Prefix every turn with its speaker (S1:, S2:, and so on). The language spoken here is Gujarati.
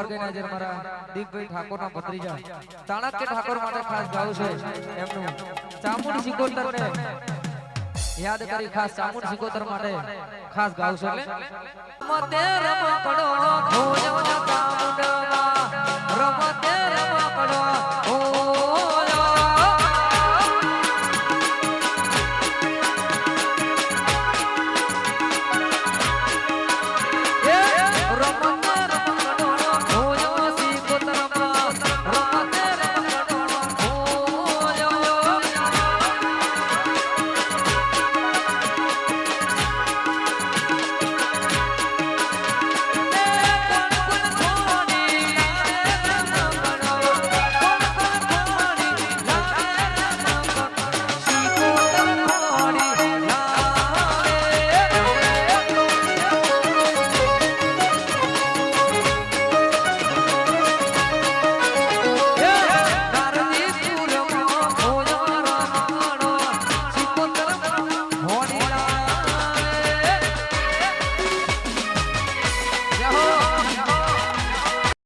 S1: ઓર્ગેનાઇઝર મારા દીપભાઈ ઠાકોર ના ભત્રીજા. ચાણક્ય ઠાકોર માટે ખાસ ગાવું છે એમનું. ચામુંડ સિકોતર ને યાદ કરી ખાસ ચામુંડ સિકોતર માટે ખાસ ગાવું છે એટલે. મતે રમકડો ભોજન ચામુંડ